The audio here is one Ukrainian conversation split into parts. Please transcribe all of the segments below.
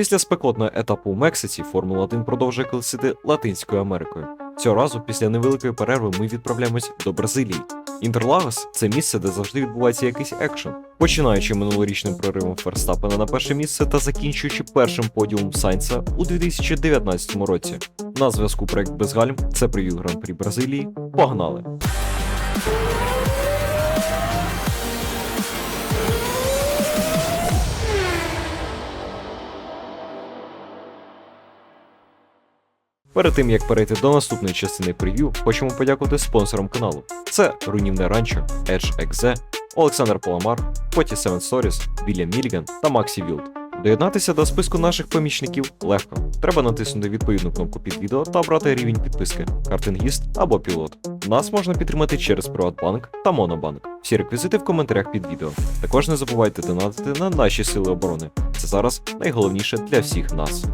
Після спекотного етапу у Мексиці Формула 1 продовжує колесити Латинською Америкою. Цього разу, після невеликої перерви, ми відправляємось до Бразилії. Інтерлагос це місце, де завжди відбувається якийсь екшен. Починаючи минулорічним проривом Ферстапена на перше місце та закінчуючи першим подіумом Сайнца у 2019 році. На зв'язку проект Безгальм це прев'ю Гран-прі Бразилії. Погнали! Перед тим як перейти до наступної частини прев'ю, хочемо подякувати спонсорам каналу. Це Руйнівне Ранчо, Edge XZ, Олександр Паламар, Поті 7 Stories, Вільям Мільган та Максі Вілд. Доєднатися до списку наших помічників легко. Треба натиснути відповідну кнопку під відео та обрати рівень підписки картингіст або пілот. Нас можна підтримати через Приватбанк та Монобанк. Всі реквізити в коментарях під відео. Також не забувайте донатити на наші сили оборони. Це зараз найголовніше для всіх нас.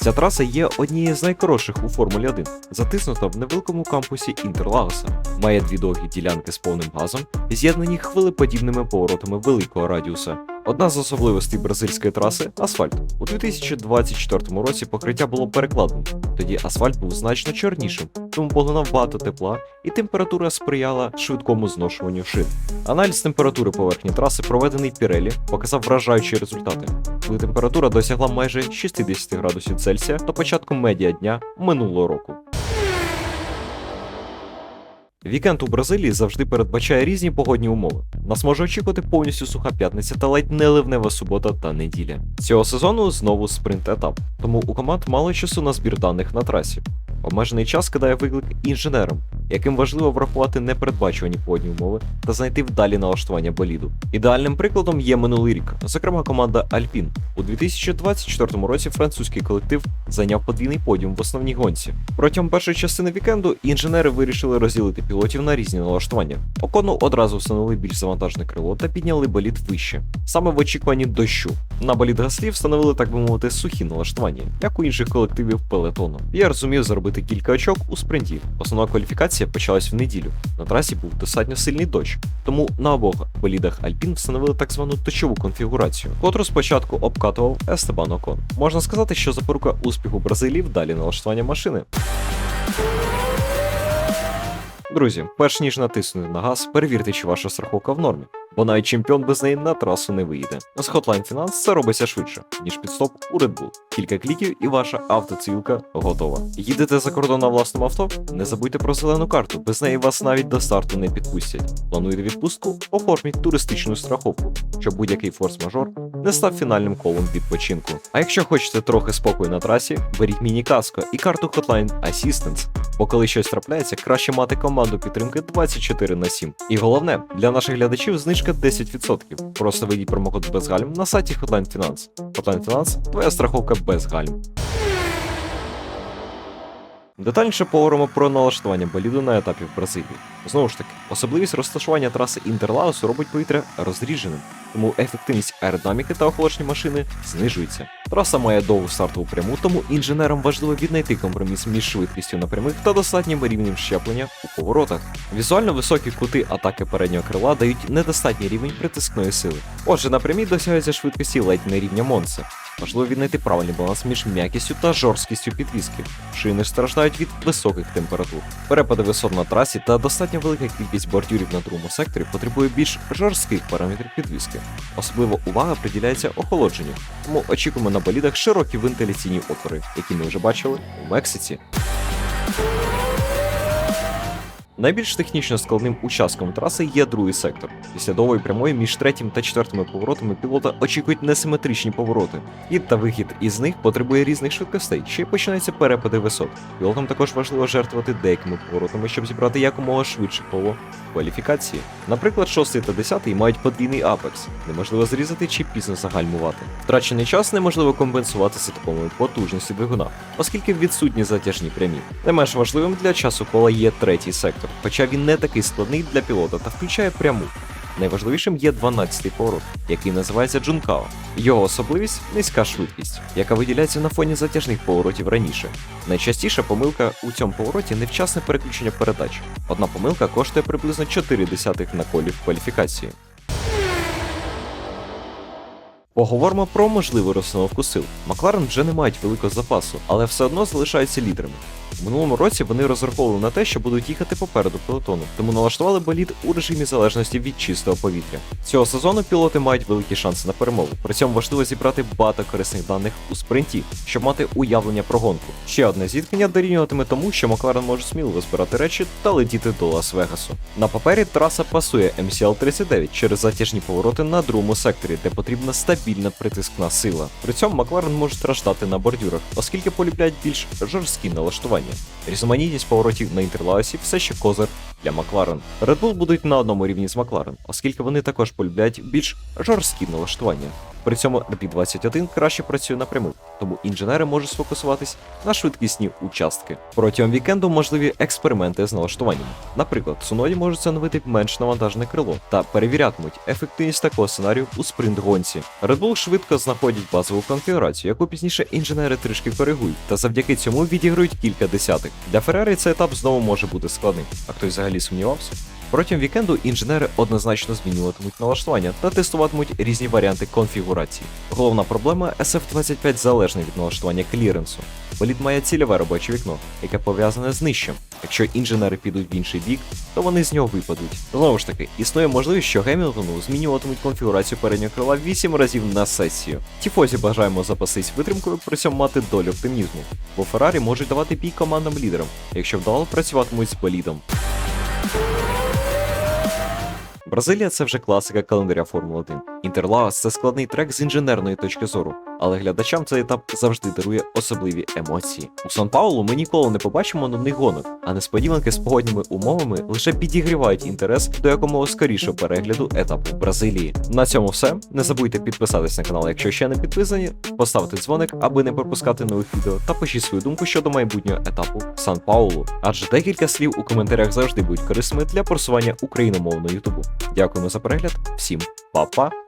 Ця траса є однією з найкоротших у Формулі 1, затиснута в невеликому кампусі Інтерлагоса. Має дві довгі ділянки з повним газом, з'єднані хвилеподібними поворотами великого радіуса. Одна з особливостей бразильської траси асфальт. У 2024 році покриття було перекладено. Тоді асфальт був значно чорнішим, тому поглинав багато тепла, і температура сприяла швидкому зношуванню шин. Аналіз температури поверхні траси, проведений Пірелі, показав вражаючі результати. Коли температура досягла майже 60 градусів Цельсія до початку медіа дня минулого року. Вікенд у Бразилії завжди передбачає різні погодні умови. Нас може очікувати повністю суха п'ятниця та ледь не ливнева субота та неділя. Цього сезону знову спринт етап, тому у команд мало часу на збір даних на трасі. Обмежений час кидає виклик інженерам, яким важливо врахувати непередбачувані погодні умови та знайти вдалі налаштування боліду. Ідеальним прикладом є минулий рік, зокрема команда Alpine. У 2024 році французький колектив зайняв подвійний подіум в основній гонці. Протягом першої частини вікенду інженери вирішили розділити пілотів на різні налаштування. Окону одразу встановили більш завантажне крило та підняли болід вище, саме в очікуванні дощу. На болід гаслів встановили, так би мовити, сухі налаштування, як у інших колективів пелетону. Я розумів заробити кілька очок у спринті. Основна кваліфікація почалась в неділю. На трасі був достатньо сильний дощ, тому на обох болідах Альпін встановили так звану точову конфігурацію, котру спочатку обкатував Естебан Окон. Можна сказати, що запорука успіху Бразилії вдалі налаштування машини. Друзі, перш ніж натиснути на газ, перевірте, чи ваша страховка в нормі, бо навіть чемпіон без неї на трасу не вийде. З Hotline Finance це робиться швидше, ніж підстоп у Red Bull. Кілька кліків і ваша автоцивілка готова. Їдете за кордон на власному авто? Не забудьте про зелену карту, без неї вас навіть до старту не підпустять. Плануєте відпустку? Оформіть туристичну страховку, щоб будь-який форс-мажор не став фінальним колом відпочинку. А якщо хочете трохи спокою на трасі, беріть міні-каско і карту Hotline Assistance, бо коли щось трапляється, краще мати команду підтримки 24 на 7. І головне, для наших глядачів знижка 10%. Просто введіть промокод без гальм на сайті Hotline Finance. Hotline Finance – твоя страховка без гальм. Детальніше поговоримо про налаштування боліду на етапі в Бразилії. Знову ж таки, особливість розташування траси Інтерлагосу робить повітря розріженим, тому ефективність аеродинаміки та охолодження машини знижується. Траса має довгу стартову пряму, тому інженерам важливо віднайти компроміс між швидкістю на прямих та достатнім рівнем щеплення у поворотах. Візуально високі кути атаки переднього крила дають недостатній рівень притискної сили. Отже, на прямій досягаються швидкості ледь не рівня Монце. Важливо віднайти правильний баланс між м'якістю та жорсткістю підвіски. Шини ж страждають від високих температур. Перепади висот на трасі та достатньо велика кількість бордюрів на другому секторі потребує більш жорстких параметрів підвіски. Особливо увага приділяється охолодженню, тому очікуємо на болідах широкі вентиляційні отвори, які ми вже бачили у Мексиці. Найбільш технічно складним участком траси є другий сектор. Після довгої прямої між третім та четвертими поворотами пілота очікують несиметричні повороти. Хід та вихід із них потребує різних швидкостей, ще й починаються перепади висот. Пілотам також важливо жертвувати деякими поворотами, щоб зібрати якомога швидше коло кваліфікації. Наприклад, 6 та 10 мають подвійний апекс, неможливо зрізати чи пізно загальмувати. Втрачений час неможливо компенсувати сетапами потужності двигуна, оскільки відсутні затяжні прямі. Не менш важливим для часу кола є третій сектор, хоча він не такий складний для пілота та включає пряму. Найважливішим є 12-й поворот, який називається Джункао. Його особливість низька швидкість, яка виділяється на фоні затяжних поворотів раніше. Найчастіша помилка у цьому повороті невчасне переключення передач. Одна помилка коштує приблизно 4 десятих на колі в кваліфікації. Поговоримо про можливу розстановку сил. Макларен вже не мають великого запасу, але все одно залишаються лідерами. У минулому році вони розраховували на те, що будуть їхати попереду пелотону, тому налаштували болід у режимі залежності від чистого повітря. Цього сезону пілоти мають великі шанси на перемогу. При цьому важливо зібрати багато корисних даних у спринті, щоб мати уявлення про гонку. Ще одне зіткнення дорівнюватиме тому, що Макларен може сміливо збирати речі та летіти до Лас-Вегасу. На папері траса пасує MCL 39 через затяжні повороти на другому секторі, де потрібна стабільна притискна сила. При цьому Макларен може страждати на бордюрах, оскільки полюбляють більш жорсткі налаштування. Різноманітність поворотів на інтерласі все ще козир для Макларен. Red Bull будуть на одному рівні з Макларен, оскільки вони також полюбляють більш жорсткі налаштування. При цьому RP21 краще працює напряму, тому інженери можуть сфокусуватись на швидкісні участки. Протягом вікенду можливі експерименти з налаштуванням. Наприклад, Цуноді можуть встановити менш навантажене крило та перевірятимуть ефективність такого сценарію у спринт-гонці. Red Bull швидко знаходять базову конфігурацію, яку пізніше інженери трішки коригують, та завдяки цьому відіграють кілька десятих. Для Феррарі цей етап знову може бути складним. А хтось взагалі сумнівався? Протягом вікенду інженери однозначно змінюватимуть налаштування та тестуватимуть різні варіанти конфігурації. Головна проблема SF25 залежна від налаштування кліренсу. Болід має цільове робоче вікно, яке пов'язане з нижчим. Якщо інженери підуть в інший бік, то вони з нього випадуть. Знову ж таки, існує можливість, що Гемілтону змінюватимуть конфігурацію переднього крила 8 разів на сесію. Тіфозі бажаємо запастись витримкою, при цьому мати долю оптимізму, бо Феррарі можуть давати бій командам лідерам, якщо вдало працюватимуть з болідом. Бразилія це вже класика календаря Формули 1. Інтерлаус це складний трек з інженерної точки зору, але глядачам цей етап завжди дарує особливі емоції. У Сан Паулу ми ніколи не побачимо нудних гонок, а несподіванки з погодніми умовами лише підігрівають інтерес до якомога скорішого перегляду етапу в Бразилії. На цьому все. Не забудьте підписатись на канал, якщо ще не підписані, поставити дзвоник, аби не пропускати нових відео, та пишіть свою думку щодо майбутнього етапу Сан Паулу. Адже декілька слів у коментарях завжди будуть корисними для просування україномовного Ютубу. Дякуємо за перегляд, всім па-па!